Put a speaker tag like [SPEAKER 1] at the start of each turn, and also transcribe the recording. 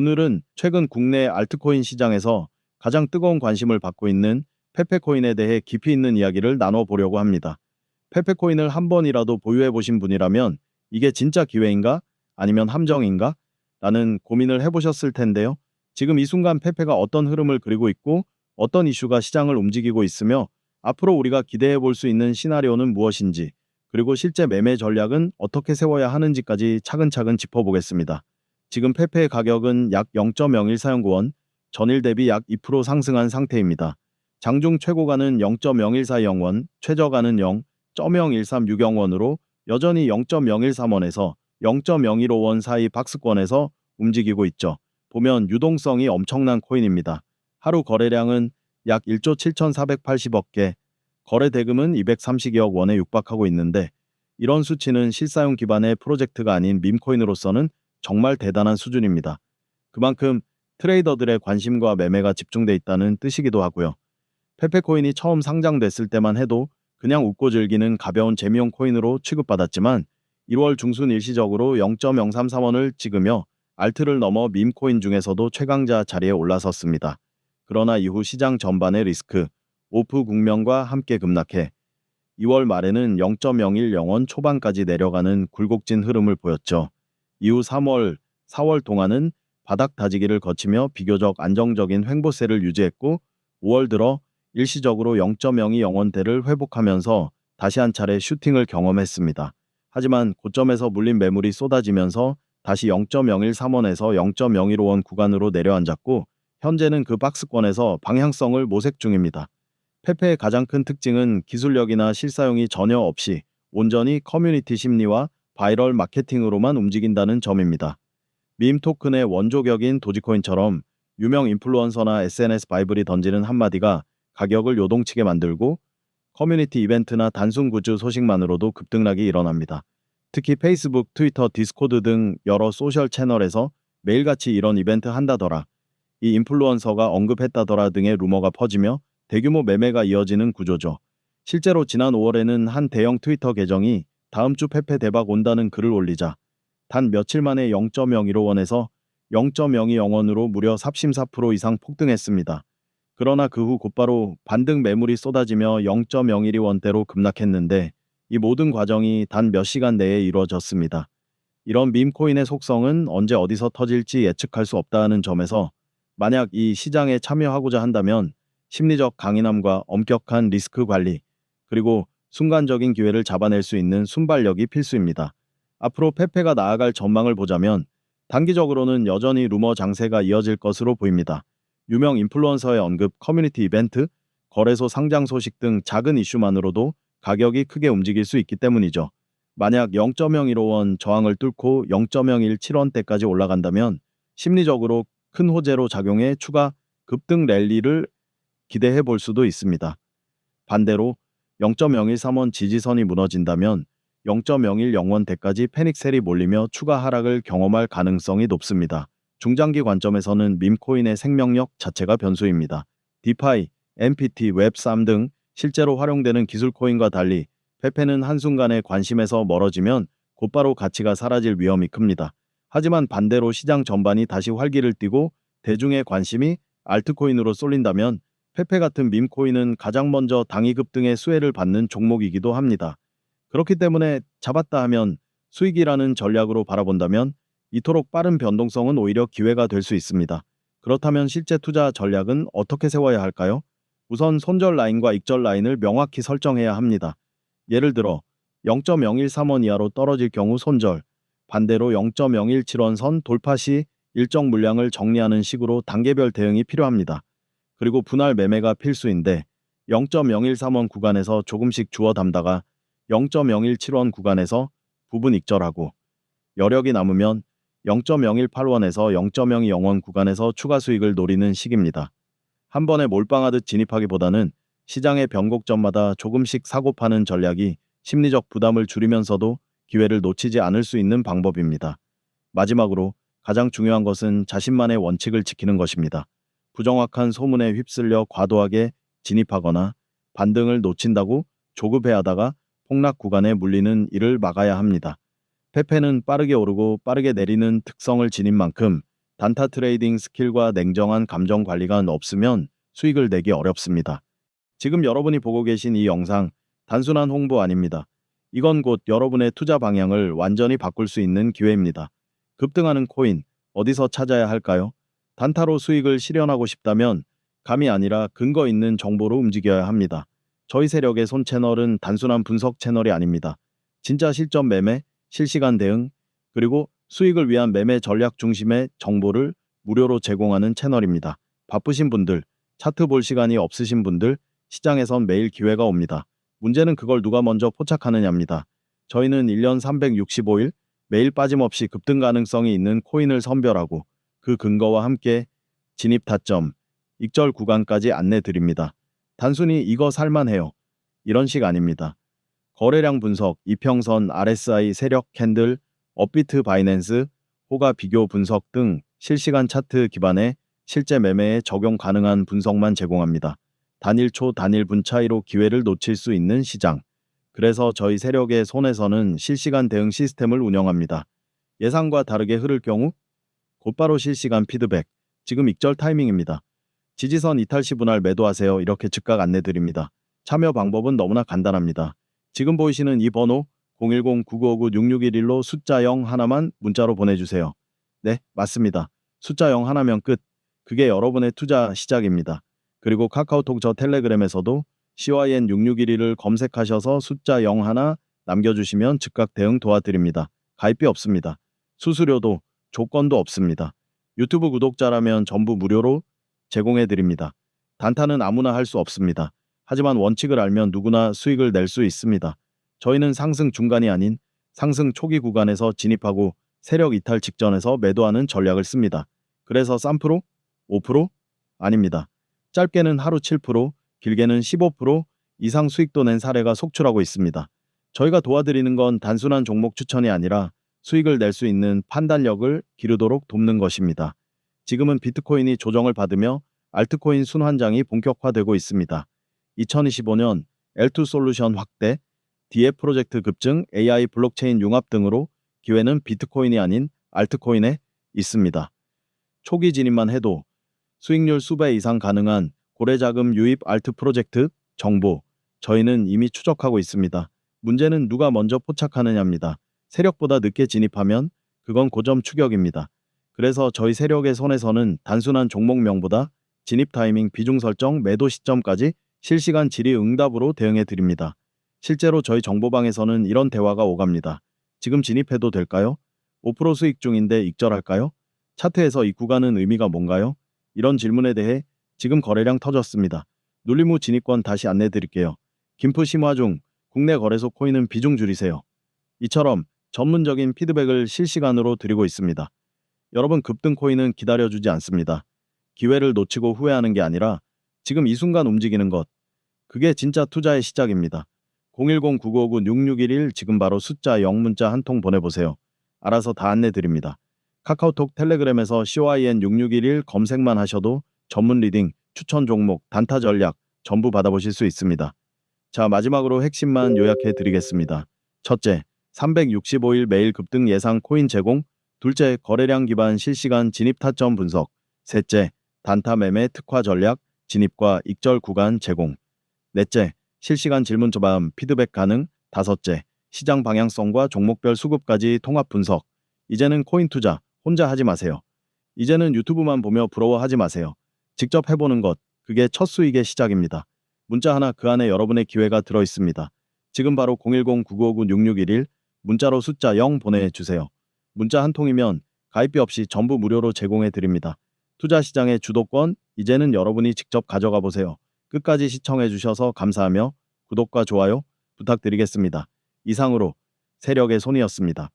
[SPEAKER 1] 오늘은 최근 국내 알트코인 시장에서 가장 뜨거운 관심을 받고 있는 페페코인에 대해 깊이 있는 이야기를 나눠보려고 합니다. 페페코인을 한 번이라도 보유해 보신 분이라면 이게 진짜 기회인가? 아니면 함정인가? 라는 고민을 해보셨을 텐데요. 지금 이 순간 페페가 어떤 흐름을 그리고 있고 어떤 이슈가 시장을 움직이고 있으며 앞으로 우리가 기대해 볼 수 있는 시나리오는 무엇인지 그리고 실제 매매 전략은 어떻게 세워야 하는지까지 차근차근 짚어보겠습니다. 지금 페페의 가격은 약 0.01사연구원, 전일 대비 약 2% 상승한 상태입니다. 장중 최고가는 0.0140원, 최저가는 0.0136원으로 여전히 0.013원에서 0.015원 사이 박스권에서 움직이고 있죠. 보면 유동성이 엄청난 코인입니다. 하루 거래량은 약 1조 7,480억 개, 거래 대금은 230여억 원에 육박하고 있는데 이런 수치는 실사용 기반의 프로젝트가 아닌 밈코인으로서는 정말 대단한 수준입니다. 그만큼 트레이더들의 관심과 매매가 집중돼 있다는 뜻이기도 하고요. 페페코인이 처음 상장됐을 때만 해도 그냥 웃고 즐기는 가벼운 재미용 코인으로 취급받았지만 1월 중순 일시적으로 0.033원을 찍으며 알트를 넘어 밈코인 중에서도 최강자 자리에 올라섰습니다. 그러나 이후 시장 전반의 리스크, 오프 국면과 함께 급락해 2월 말에는 0.010원 초반까지 내려가는 굴곡진 흐름을 보였죠. 이후 3월, 4월 동안은 바닥 다지기를 거치며 비교적 안정적인 횡보세를 유지했고 5월 들어 일시적으로 0.02 영원대를 회복하면서 다시 한 차례 슈팅을 경험했습니다. 하지만 고점에서 물린 매물이 쏟아지면서 다시 0.013원에서 0.015원 구간으로 내려앉았고 현재는 그 박스권에서 방향성을 모색 중입니다. 페페의 가장 큰 특징은 기술력이나 실사용이 전혀 없이 온전히 커뮤니티 심리와 바이럴 마케팅으로만 움직인다는 점입니다. 밈 토큰의 원조격인 도지코인처럼 유명 인플루언서나 SNS 바이블이 던지는 한마디가 가격을 요동치게 만들고 커뮤니티 이벤트나 단순 굿즈 소식만으로도 급등락이 일어납니다. 특히 페이스북, 트위터, 디스코드 등 여러 소셜 채널에서 매일같이 이런 이벤트 한다더라, 이 인플루언서가 언급했다더라 등의 루머가 퍼지며 대규모 매매가 이어지는 구조죠. 실제로 지난 5월에는 한 대형 트위터 계정이 다음 주 페페 대박 온다는 글을 올리자 단 며칠 만에 0.015원에서 0.02영원으로 무려 34% 이상 폭등했습니다. 그러나 그 후 곧바로 반등 매물이 쏟아지며 0.012원대로 급락했는데 이 모든 과정이 단 몇 시간 내에 이루어졌습니다. 이런 밈코인의 속성은 언제 어디서 터질지 예측할 수 없다는 점에서 만약 이 시장에 참여하고자 한다면 심리적 강인함과 엄격한 리스크 관리, 그리고 순간적인 기회를 잡아낼 수 있는 순발력이 필수입니다. 앞으로 페페가 나아갈 전망을 보자면 단기적으로는 여전히 루머 장세가 이어질 것으로 보입니다. 유명 인플루언서의 언급, 커뮤니티 이벤트, 거래소 상장 소식 등 작은 이슈만으로도 가격이 크게 움직일 수 있기 때문이죠. 만약 0.015원 저항을 뚫고 0.017원대까지 올라간다면 심리적으로 큰 호재로 작용해 추가 급등 랠리를 기대해 볼 수도 있습니다. 반대로 0.013원 지지선이 무너진다면 0.010원대까지 패닉셀이 몰리며 추가 하락을 경험할 가능성이 높습니다. 중장기 관점에서는 밈코인의 생명력 자체가 변수입니다. 디파이, MPT, 웹3 등 실제로 활용되는 기술 코인과 달리 페페는 한순간에 관심에서 멀어지면 곧바로 가치가 사라질 위험이 큽니다. 하지만 반대로 시장 전반이 다시 활기를 띠고 대중의 관심이 알트코인으로 쏠린다면 페페 같은 밈코인은 가장 먼저 당위 급등의 수혜를 받는 종목이기도 합니다. 그렇기 때문에 잡았다 하면 수익이라는 전략으로 바라본다면 이토록 빠른 변동성은 오히려 기회가 될 수 있습니다. 그렇다면 실제 투자 전략은 어떻게 세워야 할까요? 우선 손절 라인과 익절 라인을 명확히 설정해야 합니다. 예를 들어 0.013원 이하로 떨어질 경우 손절, 반대로 0.017원 선 돌파 시 일정 물량을 정리하는 식으로 단계별 대응이 필요합니다. 그리고 분할 매매가 필수인데 0.013원 구간에서 조금씩 주워 담다가 0.017원 구간에서 부분 익절하고 여력이 남으면 0.018원에서 0.020원 구간에서 추가 수익을 노리는 시기입니다. 한 번에 몰빵하듯 진입하기보다는 시장의 변곡점마다 조금씩 사고 파는 전략이 심리적 부담을 줄이면서도 기회를 놓치지 않을 수 있는 방법입니다. 마지막으로 가장 중요한 것은 자신만의 원칙을 지키는 것입니다. 부정확한 소문에 휩쓸려 과도하게 진입하거나 반등을 놓친다고 조급해하다가 폭락 구간에 물리는 이를 막아야 합니다. 페페는 빠르게 오르고 빠르게 내리는 특성을 지닌 만큼 단타 트레이딩 스킬과 냉정한 감정 관리가 없으면 수익을 내기 어렵습니다. 지금 여러분이 보고 계신 이 영상 단순한 홍보 아닙니다. 이건 곧 여러분의 투자 방향을 완전히 바꿀 수 있는 기회입니다. 급등하는 코인 어디서 찾아야 할까요? 단타로 수익을 실현하고 싶다면 감이 아니라 근거 있는 정보로 움직여야 합니다. 저희 세력의 손 채널은 단순한 분석 채널이 아닙니다. 진짜 실전 매매, 실시간 대응, 그리고 수익을 위한 매매 전략 중심의 정보를 무료로 제공하는 채널입니다. 바쁘신 분들, 차트 볼 시간이 없으신 분들, 시장에선 매일 기회가 옵니다. 문제는 그걸 누가 먼저 포착하느냐입니다. 저희는 1년 365일 매일 빠짐없이 급등 가능성이 있는 코인을 선별하고 그 근거와 함께 진입 타점, 익절 구간까지 안내 드립니다. 단순히 이거 살만해요. 이런 식 아닙니다. 거래량 분석, 이평선, RSI, 세력 캔들, 업비트 바이낸스, 호가 비교 분석 등 실시간 차트 기반의 실제 매매에 적용 가능한 분석만 제공합니다. 단일 초 단일 분 차이로 기회를 놓칠 수 있는 시장. 그래서 저희 세력의 손에서는 실시간 대응 시스템을 운영합니다. 예상과 다르게 흐를 경우 곧바로 실시간 피드백. 지금 익절 타이밍입니다. 지지선 이탈 시 분할 매도하세요. 이렇게 즉각 안내 드립니다. 참여 방법은 너무나 간단합니다. 지금 보이시는 이 번호 010-9959-6611로 숫자 0 하나만 문자로 보내주세요. 네, 맞습니다. 숫자 0 하나면 끝. 그게 여러분의 투자 시작입니다. 그리고 카카오톡 저 텔레그램에서도 CYN6611을 검색하셔서 숫자 0 하나 남겨주시면 즉각 대응 도와드립니다. 가입비 없습니다. 수수료도 조건도 없습니다. 유튜브 구독자라면 전부 무료로 제공해 드립니다. 단타는 아무나 할 수 없습니다. 하지만 원칙을 알면 누구나 수익을 낼 수 있습니다. 저희는 상승 중간이 아닌 상승 초기 구간에서 진입하고 세력 이탈 직전에서 매도하는 전략을 씁니다. 그래서 3%? 5%? 아닙니다. 짧게는 하루 7%, 길게는 15% 이상 수익도 낸 사례가 속출하고 있습니다. 저희가 도와드리는 건 단순한 종목 추천이 아니라 수익을 낼 수 있는 판단력을 기르도록 돕는 것입니다. 지금은 비트코인이 조정을 받으며 알트코인 순환장이 본격화되고 있습니다. 2025년 L2 솔루션 확대, DF 프로젝트 급증, AI 블록체인 융합 등으로 기회는 비트코인이 아닌 알트코인에 있습니다. 초기 진입만 해도 수익률 수배 이상 가능한 고래자금 유입 알트 프로젝트 정보 저희는 이미 추적하고 있습니다. 문제는 누가 먼저 포착하느냐입니다. 세력보다 늦게 진입하면 그건 고점 추격입니다. 그래서 저희 세력의 손에서는 단순한 종목명보다 진입 타이밍, 비중 설정, 매도 시점까지 실시간 질의 응답으로 대응해 드립니다. 실제로 저희 정보방에서는 이런 대화가 오갑니다. 지금 진입해도 될까요? 5% 수익 중인데 익절할까요? 차트에서 이 구간은 의미가 뭔가요? 이런 질문에 대해 지금 거래량 터졌습니다. 눌림 후 진입권 다시 안내 드릴게요. 김프 심화 중 국내 거래소 코인은 비중 줄이세요. 이처럼 전문적인 피드백을 실시간으로 드리고 있습니다. 여러분 급등 코인은 기다려주지 않습니다. 기회를 놓치고 후회하는 게 아니라 지금 이 순간 움직이는 것. 그게 진짜 투자의 시작입니다. 010-9959-6611 지금 바로 숫자 0 문자 한 통 보내보세요. 알아서 다 안내 드립니다. 카카오톡 텔레그램에서 CYN6611 검색만 하셔도 전문 리딩, 추천 종목, 단타 전략 전부 받아보실 수 있습니다. 자, 마지막으로 핵심만 요약해 드리겠습니다. 첫째, 365일 매일 급등 예상 코인 제공. 둘째, 거래량 기반 실시간 진입 타점 분석. 셋째, 단타 매매 특화 전략, 진입과 익절 구간 제공. 넷째, 실시간 질문 저밤 피드백 가능. 다섯째, 시장 방향성과 종목별 수급까지 통합 분석. 이제는 코인 투자 혼자 하지 마세요. 이제는 유튜브만 보며 부러워하지 마세요. 직접 해보는 것, 그게 첫 수익의 시작입니다. 문자 하나 그 안에 여러분의 기회가 들어 있습니다. 지금 바로 010-9959-6611 문자로 숫자 0 보내주세요. 문자 한 통이면 가입비 없이 전부 무료로 제공해 드립니다. 투자 시장의 주도권 이제는 여러분이 직접 가져가 보세요. 끝까지 시청해 주셔서 감사하며 구독과 좋아요 부탁드리겠습니다. 이상으로 세력의 손이었습니다.